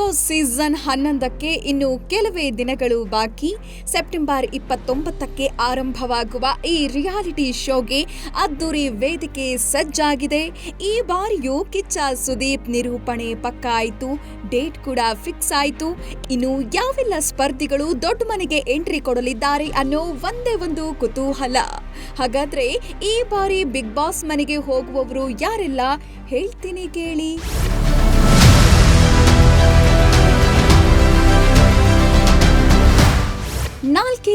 Boss season ಹನ್ನೊಂದಕ್ಕೆ ಇನ್ನು ಕೆಲವೇ ದಿನಗಳು ಬಾಕಿ. ಸೆಪ್ಟೆಂಬರ್ ಇಪ್ಪತ್ತೊಂಬತ್ತಕ್ಕೆ ಆರಂಭವಾಗುವ ಈ ರಿಯಾಲಿಟಿ ಶೋಗೆ ಅದ್ದೂರಿ ವೇದಿಕೆ ಸಜ್ಜಾಗಿದೆ. ಈ ಬಾರಿಯೂ ಕಿಚ್ಚ ಸುದೀಪ್ ನಿರೂಪಣೆ ಪಕ್ಕ ಆಯಿತು. ಡೇಟ್ ಕೂಡ ಫಿಕ್ಸ್ ಆಯಿತು. ಇನ್ನು ಯಾವೆಲ್ಲ ಸ್ಪರ್ಧಿಗಳು ದೊಡ್ಡ ಮನೆಗೆ ಎಂಟ್ರಿ ಕೊಡಲಿದ್ದಾರೆ ಅನ್ನೋ ಒಂದೇ ಒಂದು ಕುತೂಹಲ. ಹಾಗಾದ್ರೆ ಈ ಬಾರಿ ಬಿಗ್ ಬಾಸ್ ಮನೆಗೆ ಹೋಗುವವರು ಯಾರೆಲ್ಲ? ಹೇಳ್ತೀನಿ ಕೇಳಿ.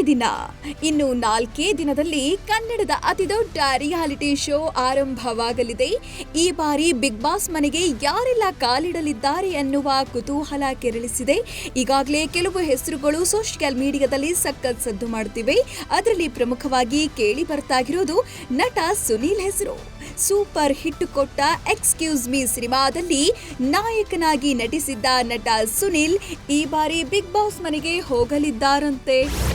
ದಿನ. ಇನ್ನು ನಾಲ್ಕೇ ದಿನದಲ್ಲಿ ಕನ್ನಡದ ಅತಿದೊಡ್ಡ ರಿಯಾಲಿಟಿ ಶೋ ಆರಂಭವಾಗಲಿದೆ. ಈ ಬಾರಿ ಬಿಗ್ ಬಾಸ್ ಮನೆಗೆ ಯಾರೆಲ್ಲ ಕಾಲಿಡಲಿದ್ದಾರೆ ಅನ್ನುವ ಕುತೂಹಲ ಕೆರಳಿಸಿದೆ. ಈಗಾಗಲೇ ಕೆಲವು ಹೆಸರುಗಳು ಸೋಷಿಯಲ್ ಮೀಡಿಯಾದಲ್ಲಿ ಸಖತ್ ಸದ್ದು ಮಾಡುತ್ತಿವೆ. ಅದರಲ್ಲಿ ಪ್ರಮುಖವಾಗಿ ಕೇಳಿ ನಟ ಸುನೀಲ್ ಹೆಸರು. ಸೂಪರ್ ಹಿಟ್ ಕೊಟ್ಟ ಎಕ್ಸ್ಕ್ಯೂಸ್ ಮೀ ಸಿನಿಮಾದಲ್ಲಿ ನಾಯಕನಾಗಿ ನಟಿಸಿದ್ದ ನಟ ಸುನಿಲ್ ಈ ಬಾರಿ ಬಿಗ್ ಬಾಸ್ ಮನೆಗೆ ಹೋಗಲಿದ್ದಾರಂತೆ.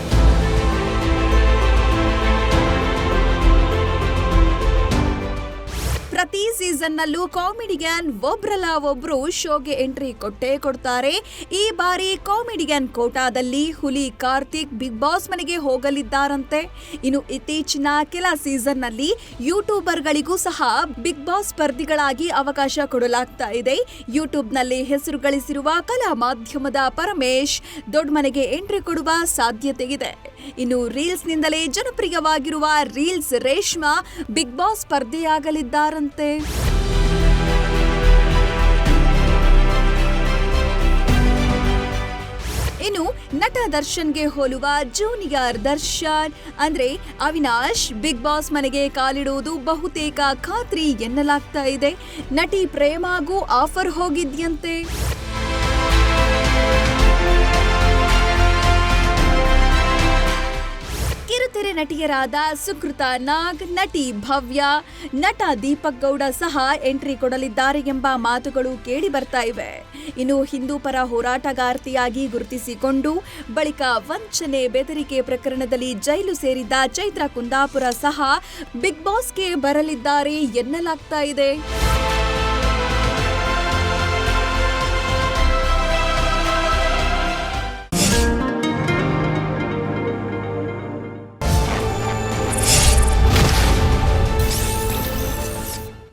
ಪ್ರತಿ ಸೀಸನ್ನಲ್ಲೂ ಕಾಮಿಡಿಯನ್ ಒಬ್ರಲ್ಲ ಒಬ್ರು ಶೋಗೆ ಎಂಟ್ರಿ ಕೊಟ್ಟೇ ಕೊಡ್ತಾರೆ. ಈ ಬಾರಿ ಕಾಮಿಡಿಯನ್ ಕೋಟಾದಲ್ಲಿ ಹುಲಿ ಕಾರ್ತಿಕ್ ಬಿಗ್ ಬಾಸ್ ಮನೆಗೆ ಹೋಗಲಿದ್ದಾರಂತೆ. ಇನ್ನು ಇತ್ತೀಚಿನ ಕೆಲ ಯೂಟ್ಯೂಬರ್ ಯೂಟ್ಯೂಬರ್ಗಳಿಗೂ ಸಹ ಬಿಗ್ ಬಾಸ್ ಸ್ಪರ್ಧಿಗಳಾಗಿ ಅವಕಾಶ ಕೊಡಲಾಗ್ತಾ ಇದೆ. ಯೂಟ್ಯೂಬ್ನಲ್ಲಿ ಹೆಸರು ಗಳಿಸಿರುವ ಕಲಾ ಮಾಧ್ಯಮದ ಪರಮೇಶ್ ದೊಡ್ಡ ಮನೆಗೆ ಎಂಟ್ರಿ ಕೊಡುವ ಸಾಧ್ಯತೆ ಇದೆ. ಇನ್ನು ರೀಲ್ಸ್ ನಿಂದಲೇ ಜನಪ್ರಿಯವಾಗಿರುವ ರೀಲ್ಸ್ ರೇಷ್ಮಾ ಬಿಗ್ ಬಾಸ್ ಸ್ಪರ್ಧೆಯಾಗಲಿದ್ದಾರಂತೆ. ನಟ ದರ್ಶನ್ಗೆ ಹೋಲುವ ಜೂನಿಯರ್ ದರ್ಶನ್ ಅಂದ್ರೆ ಅವಿನಾಶ್, ಬಿಗ್ ಬಾಸ್ ಮನೆಗೆ ಕಾಲಿಡುವುದು ಬಹುತೇಕ ಖಾತ್ರಿ ಎನ್ನಲಾಗ್ತಾ ಇದೆ. ನಟಿ ಪ್ರೇಮಾಗೂ ಆಫರ್ ಹೋಗಿದ್ಯಂತೆ. ನಟಿಯರಾದ ಸುಕೃತ ನಾಗ್, ನಟಿ ಭವ್ಯ, ನಟ ದೀಪಕ್ ಗೌಡ ಸಹ ಎಂಟ್ರಿ ಕೊಡಲಿದ್ದಾರೆ ಎಂಬ ಮಾತುಗಳು ಕೇಳಿ ಬರ್ತಾ ಇವೆ. ಇನ್ನು ಹಿಂದೂ ಪರ ಹೋರಾಟಗಾರ್ತಿಯಾಗಿ ಗುರುತಿಸಿಕೊಂಡು ಬಳಿಕ ವಂಚನೆ ಬೆದರಿಕೆ ಪ್ರಕರಣದಲ್ಲಿ ಜೈಲು ಸೇರಿದ್ದ ಚೈತ್ರ ಕುಂದಾಪುರ ಸಹ ಬಿಗ್ ಬಾಸ್ಗೆ ಬರಲಿದ್ದಾರೆ ಎನ್ನಲಾಗ್ತಾ ಇದೆ.